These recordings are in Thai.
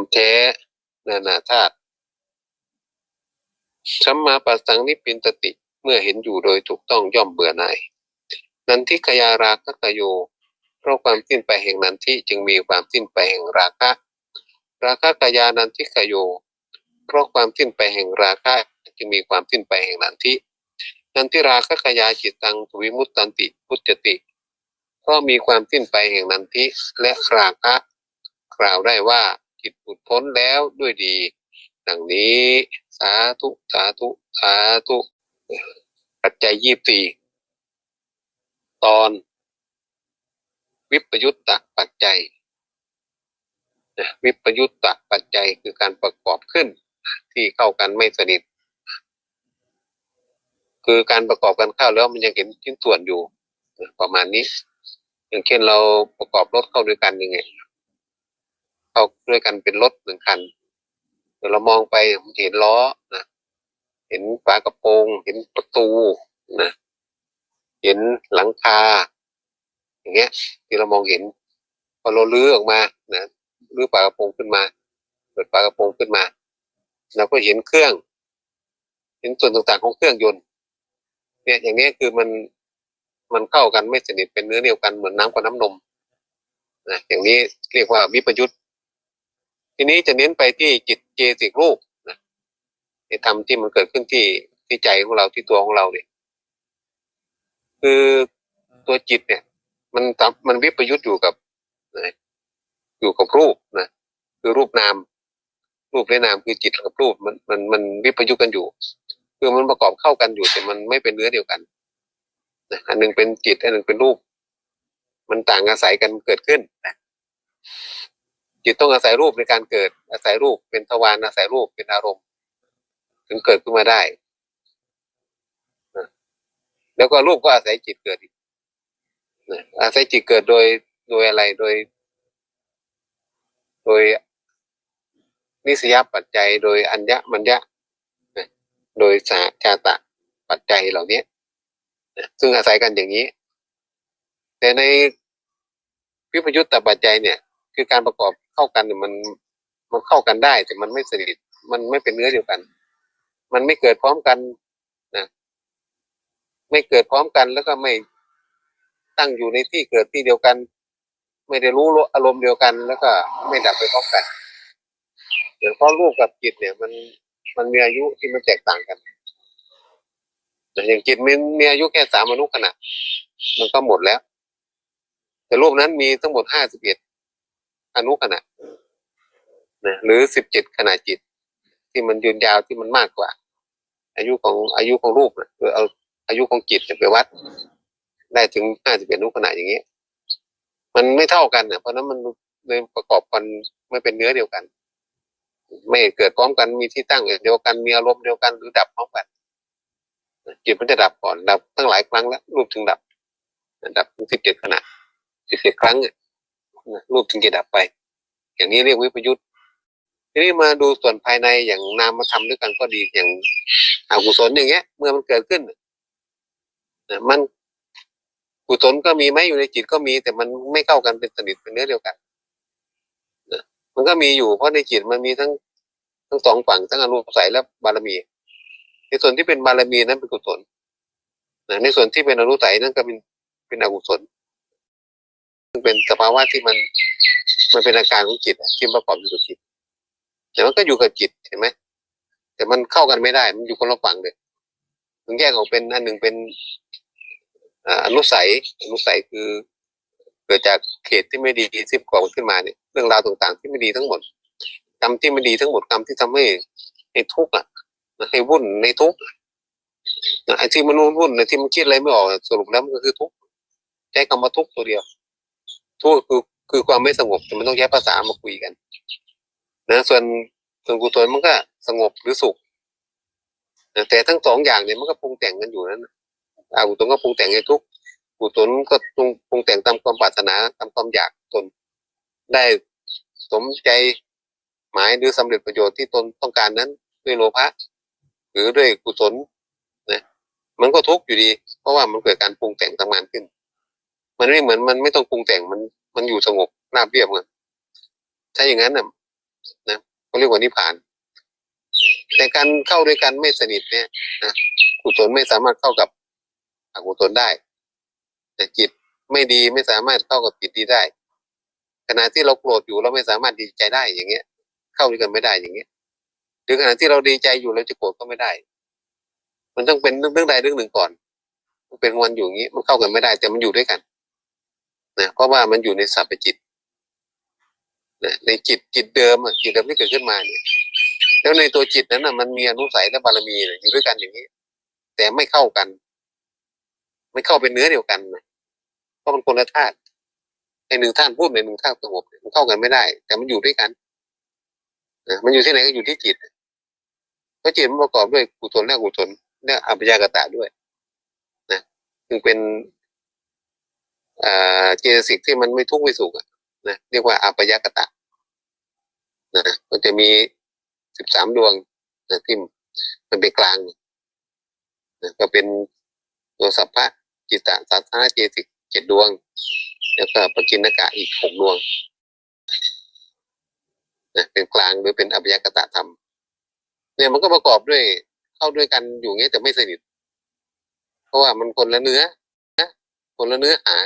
ำแท้นานาธาตุสัมมาปัสสังนิพพินตติเมื่อเห็นอยู่โดยถูกต้องย่อมเบื่อหน่ายนันทิขยาราคะกโยเพราะความสิ้นไปแห่งนันทิจึงมีความสิ้นไปแห่งราคะ ราคะกายานันทิขโย เพราะความสิ้นไปแห่งราคะจึงมีความสิ้นไปแห่งนันทินันทิราคะกายาจิตตังทวิมุตตันติพุจติ เพราะมีความสิ้นไปแห่งนันทิและราคะ กล่าวได้ว่า จิตหลุดพ้นแล้วด้วยดี ดังนี้ สาธุ สาธุ สาธุปัจจัยยี่สี่ตอน วิปยุตตะปัจจัยนะวิปยุตตะปัจจัยคือการประกอบขึ้น ที่เข้ากันไม่สนิท คือการประกอบกันเข้าแล้วมันยังเห็นชิ้นส่วนอยู่ประมาณนี้ อย่างเช่นเราประกอบรถเข้าด้วยกันยังไง เข้าด้วยกันเป็นรถหนึ่งคันเดี๋ยวเรามองไปมันเห็นล้อนะเห็นฝากระโปรง เห็นประตูนะเห็นหลังคา อย่างเงี้ย ที่เรามองเห็น พอเราลื้อออกมานะลื้อฝากระโปรงขึ้นมาเปิดฝากระโปรงขึ้นมาเราก็เห็นเครื่อง เห็นส่วนต่างๆของเครื่องยนต์ เนี่ยอย่างนี้คือมันมันเข้ากันไม่สนิทเป็นเนื้อเดียวกันเหมือนน้ำกับน้ำนมนะอย่างนี้เรียกว่าวิปยุต ทีนี้จะเน้นไปที่จิตเจสิกรูปนะในธรรมที่มันเกิดขึ้นที่ที่ใจของเราที่ตัวของเราเนี่ยคือตัวจิตเนี่ย มันมันวิปยุตอยู่กับนะอยู่กับรูปนะคือรูปนาม รูปและนามคือจิตกับรูปมันมันมันวิปยุตกันอยู่ คือมันประกอบเข้ากันอยู่แต่มันไม่เป็นเนื้อเดียวกันนะอันหนึ่งเป็นจิตอันหนึ่งเป็นรูป มันต่างอาศัยกันเกิดขึ้นนะ จิตต้องอาศัยรูปในการเกิด อาศัยรูปเป็นทวารอาศัยรูปเป็นอารมณ์ ถึงเกิดขึ้นมาได้แล้วก็รูปก็อาศัยจิตเกิดอีกอาศัยจิตเกิดโดยโดยอะไรโดย โดยนิสยปัจจัย โดยอัญญมัญญะโดยสาชาตะปัจจัยเหล่านี้ซึ่งอาศัยกันอย่างนี้ แต่ในวิปยุตตปัจจัยเนี่ย คือการประกอบเข้ากันเนี่ยมันมันเข้ากันได้ แต่มันไม่สนิทมันไม่เป็นเนื้อเดียวกัน มันไม่เกิดพร้อมกันนะไม่เกิดพร้อมกันแล้วก็ไม่ตั้งอยู่ในที่เกิดที่เดียวกัน ไม่ได้รู้อารมณ์เดียวกัน แล้วก็ไม่ดับไปพร้อมกันอย่างเพราะรูปกับจิตเนี่ย มันมันมีอายุที่มันแตกต่างกันอย่างจิตมันมีอายุแค่สามอนุขณะมันก็หมดแล้ว แต่รูปนั้นมีทั้งหมดห้าสิบเอ็ด อนุขณะนะหรือสิบเจ็ดขณะจิต ที่มันยืนยาวที่มันมากกว่า อายุของอายุของรูปนะคือเอาอายุของจิตไปวัด ได้ถึงห้าสิบเอ็ดอนุขณะอย่างนี้มันไม่เท่ากันนะเพราะนั้นมันเลยประกอบกันไม่เป็นเนื้อเดียวกัน ไม่เกิดพร้อมกันมีที่ตั้งเดียวกันมีอารมณ์เดียวกันหรือดับพร้อมกันจิตมันจะดับก่อนดับตั้งหลายครั้งแล้วรูปถึงดับดับถึงสิบเจ็ดขณะสิบเจ็ดครั้ง รูปถึงจะดับไป อย่างนี้เรียกวิปยุทธ์ทีนี้มาดูส่วนภายในอย่างนามมาทำด้วยกันก็ดีอย่างอกุศลอย่างเงี้ย เมื่อมันเกิดขึ้นมันกุศลก็มีไหมอยู่ในจิตก็มี แต่มันไม่เข้ากันเป็นสนิทเป็นเนื้อเดียวกันมันก็มีอยู่เพราะในจิตมันมีทั้งทั้งสองฝั่งทั้งอนุสัยและบารมี ในส่วนที่เป็นบารมีนั้นเป็นกุศลในส่วนที่เป็นอนุสัยนั่นก็เป็นเป็นอกุศล เป็นสภาวะที่มันมันเป็นอาการของจิตที่ประกอบอยู่กับจิต แต่มันก็อยู่กับจิตเห็นไหมแต่มันเข้ากันไม่ได้ มันอยู่คนละฝั่งเลยมันแยกออกเป็นอันหนึ่งเป็นอนุสัยอนุสัยคือ เกิดจากเขตที่ไม่ดีที่ก่อขึ้นมาเนี่ยเรื่องราวต่างๆ ที่ไม่ดีทั้งหมดกรรมที่ไม่ดีทั้งหมดกรรมที่ทำให้ให้ทุกข์อะให้วุ่นในทุกข์ไอ้ที่มันวุ่นในที่มันคิดอะไรไม่ออกสรุปแล้วมันก็คือทุกข์ใช้คำว่าทุกข์ตัวเดียว ทุกข์คือคือความไม่สงบมันต้องใช้ภาษามาคุยกันนะส่วนส่วนกุศลมันก็สงบหรือสุขแต่ทั้งสองอย่างเนี่ยมันก็ปรุงแต่งกันอยู่นั้นอากุศลก็ปรุงแต่งให้ทุกกุศลก็ปรุงปรุงแต่งตามความปรารถนาตามความอยากตน ได้สมใจหมายหรือสำเร็จประโยชน์ที่ตนต้องการนั้น ด้วยโลภะหรือด้วยกุศลนะมันก็ทุกข์อยู่ดี เพราะว่ามันเกิดการปรุงแต่งทำงานขึ้น มันไม่เหมือนมันไม่ต้องปรุงแต่งมัน มันอยู่สงบราเรียบกันถ้าอย่างนั้นน่ะนะเขาเรียกว่านิพพานแต่การเข้าด้วยกันไม่สนิทเนี่ยนะกุศลไม่สามารถเข้ากับอกุศลได้ แต่จิตไม่ดีไม่สามารถเข้ากับจิตดีได้ ขณะที่เราโกรธอยู่เราไม่สามารถดีใจได้อย่างเงี้ย เข้าด้วยกันไม่ได้อย่างเงี้ยหรือขณะที่เราดีใจอยู่เราจะโกรธก็ไม่ได้ มันต้องเป็นเรื่องใดเรื่องหนึ่งก่อน มันเป็นวันอยู่อย่างนี้มันเข้ากันไม่ได้แต่มันอยู่ด้วยกัน นะเพราะว่ามันอยู่ในสัพพจิตนะในจิตจิตเดิมจิตเดิมที่เกิดขึ้นมาเนี่ย แล้วในตัวจิตนั้นน่ะมันมีอนุสัยและบารมีอยู่ด้วยกันอย่างนี้ แต่ไม่เข้ากัน ไม่เข้าเป็นเนื้อเดียวกันนะเพราะมันคนละธาตุในหนึ่งธาตุพูดในหนึ่งธาตุสงบมันเข้ากันไม่ได้ แต่มันอยู่ด้วยกันนะมันอยู่ที่ไหนก็อยู่ที่จิตเพราะจิตมันประกอบด้วยกุศลและอกุศลและอัปยากตะด้วย นะจึงเป็น เจตสิกที่มันไม่ทุกข์ไม่สุขนะเรียกว่าอัปยกตะนะมันจะมีสิบสามดวงนะที่มันเป็นกลางนะก็เป็นตัวสัพพะจิตตสาธาเจติกเจ็ดดวง แล้วก็ปกินกะอีกหกดวงนะเป็นกลางหรือเป็นอัปยกตะธรรม เนี่ยมันก็ประกอบด้วยเข้าด้วยกันอยู่เงี้ยแต่ไม่สนิท เพราะว่ามันคนละเนื้อ คนละเนื้อหา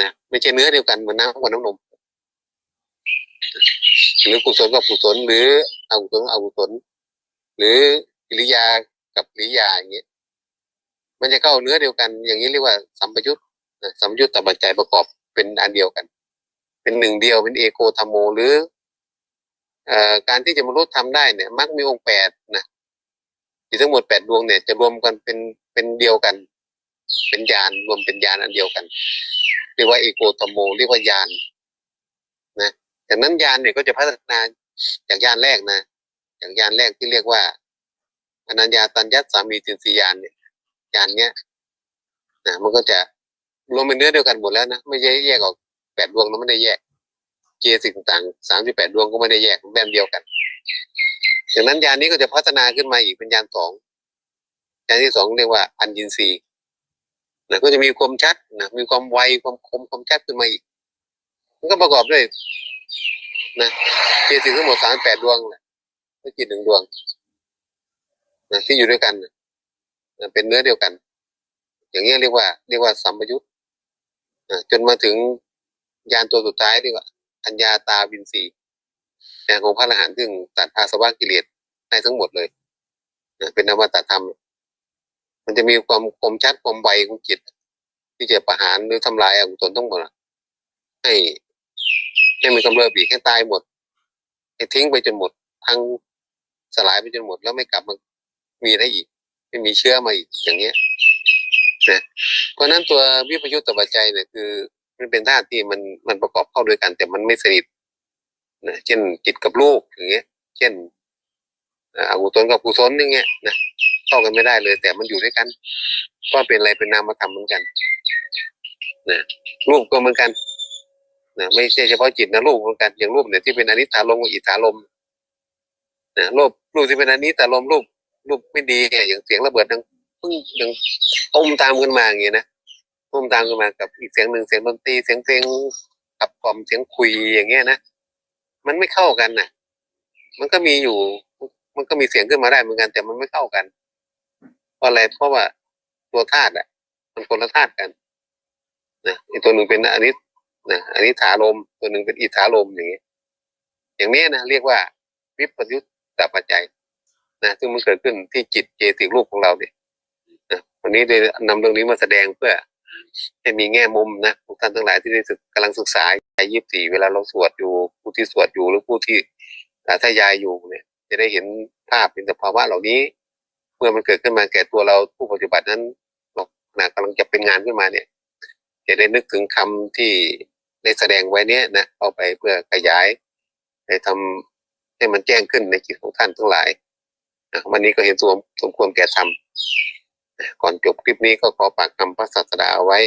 นะไม่ใช่เนื้อเดียวกันเหมือนน้ำกับน้ำนมหรือกุศลกับกุศลหรืออกุศลอกุศลหรือกิริยากับกิริยาอย่างเงี้ยมันจะเข้าเนื้อเดียวกัน อย่างนี้เรียกว่าสัมปยุตนะสัมปยุตตปัจจัยประกอบเป็นอันเดียวกัน เป็นหนึ่งเดียวเป็นเอโกธรรมโมหรืออการที่จะมนุษย์ทำได้เนี่ยมักมีองค์แปดนะที่ทั้งหมดแปดดวงเนี่ยจะรวมกันเป็นเป็นเดียวกัน เป็นญาณรวมเป็นญาณอันเดียวกัน เรียกว่าเอโกธรรมโม เรียกว่าญาณนะจากนั้นญาณเนี่ยก็จะพัฒนาจากญาณแรกนะจากญาณแรกที่เรียกว่าอนัญญาตัญญัตสามีจินสีญาณเนี่ยญาณเนี้ยนะมันก็จะรวมเป็นเนื้อเดียวกันหมดแล้วนะไม่ใช่แยกออกแปดดวงแล้วไม่ได้แยก เจสิ่งต่างสามสิบแปดดวงก็ไม่ได้แยกแบบเดียวกันจากนั้นญาณนี้ก็จะพัฒนาขึ้นมาอีกเป็นญาณสองญาณที่สองเรียกว่าอัญญินรี นะก็จะมีความชัดนะมีความไวความคมความชัดขึ้นมาอีก มันก็ประกอบด้วยนะเจสิ่งทั้งหมดสามแปดดวงแหละไม่จิตหนึ่งดวงนะที่อยู่ด้วยกันนะเป็นเนื้อเดียวกัน อย่างนี้เรียกว่า เรียกว่าสัมปยุตนะจนมาถึงยานตัวสุดท้ายเรียกว่าอัญญาตาบินสีอย่งของพระอรหันต์ซึ่งตัดอาสวะกิเลสได้ทั้งหมดเลยนะเป็นนวัตธรรม มันจะมีความคมชัดความไวของจิต ที่จะประหารหรือทำลายอกุศลทั้งหมดให้ให้มันกำเริบอีกให้ตายหมด ให้ทิ้งไปจนหมดทั้งสลายไปจนหมดแล้วไม่กลับมามีได้อีก ไม่มีเชื้อมาอีกอย่างเงี้ยนะเพราะฉะนั้นตัววิปยุตตปัจจัยเนี่ยคือมันเป็นธาตุที่มันมันประกอบเข้าด้วยกัน แต่มันไม่สนิทนะเช่นจิตกับลูกอย่างเงี้ย เช่น อกุศลกับกุศลอย่างเงี้ยนะเข้ากันไม่ได้เลย แต่มันอยู่ด้วยกันก็เป็นอะไรเป็นนามธรรมเหมือนกันนะรูปก็เหมือนกันนะไม่ใช่เฉพาะจิตนะรูปเหมือนกันอย่างรูปเนี่ยที่เป็นอนิจจารมกับอิทธารมนะรูปรูปที่เป็นอนิจจารมรูปรูปไม่ดีอย่างเสียงระเบิดดังปึ้งดังต้มตามขึ้นมาอย่างเงี้ยนะต้มตามขึ้นมากับอีกเสียงหนึ่งเสียงดนตรีเสียงเพลงขับกล่อมเสียงคุยอย่างเงี้ยนะมันไม่เข้ากันนะมันก็มีอยู่ มันก็มีเสียงขึ้นมาได้เหมือนกัน แต่มันไม่เข้ากัน เพราะอะไรเพราะว่าตัวธาตุอะ มันคนละธาตุกันนะอีกตัวหนึ่งเป็นอนิจนะอันนี้ถาลมตัวหนึ่งเป็นอิทธาลมอย่างนี้อย่างนี้นะเรียกว่าวิปยุตตปัจจัยนะซึ่งมันเกิดขึ้นที่จิตเจติรูปของเราเนี่ยนะวันนี้ได้นำเรื่องนี้มาแสดงเพื่อให้มีแง่มุมนะทุกท่านทั้งหลายที่ได้ศึกกำลังศึกษาใจยิบสี่เวลาเราสวดอยู่ผู้ที่สวดอยู่หรือผู้ที่ถ้ายายอยู่เนี่ย จะได้เห็นภาพเป็นสภาวะเหล่านี้ เมื่อมันเกิดขึ้นมาแก่ตัวเราผู้ปฏิบัตินั้นนะกำลังจะเป็นงานขึ้นมาเนี่ย จะได้นึกถึงคำที่ได้แสดงไว้เนี้ยนะเข้าไปเพื่อขยายไปทำให้มันแจ้งขึ้นในจิตของท่านทั้งหลายวันนี้ก็เห็นสมสมควรแก่ธรรมก่อนจบคลิปนี้ก็ขอปากคำพระศาสดาเอาไว้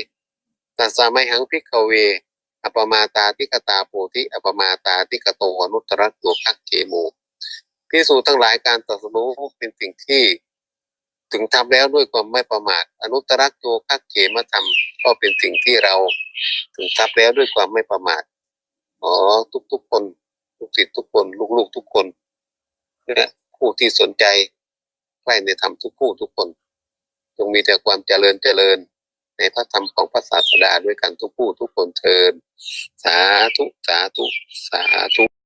ตัสสาไมหังพิกเวอปมาตาทิกตาโพธิอปมาตาทิกโตอนุตตรตัวพักเกโม พิสูจน์ทั้งหลายการตรัสรู้เป็นสิ่งที่ถึงทำแล้วด้วยความไม่ประมาทอนุตตรโยคักเขมรรมก็เป็นสิ่งที่เรา ถึงทำแล้วด้วยความไม่ประมาทอ๋อทุกๆคน ทุกสิทธ์ทุกคน ลูกๆทุกคนเนี่ยผู้ที่สนใจใกล้ในธรรมทุกผู้ทุกคน จงมีแต่ความเจริญเจริญ ในพระธรรมของพระศาสดาด้วยกันทุกผู้ทุกคนเทินสาธุสาธุสาธุ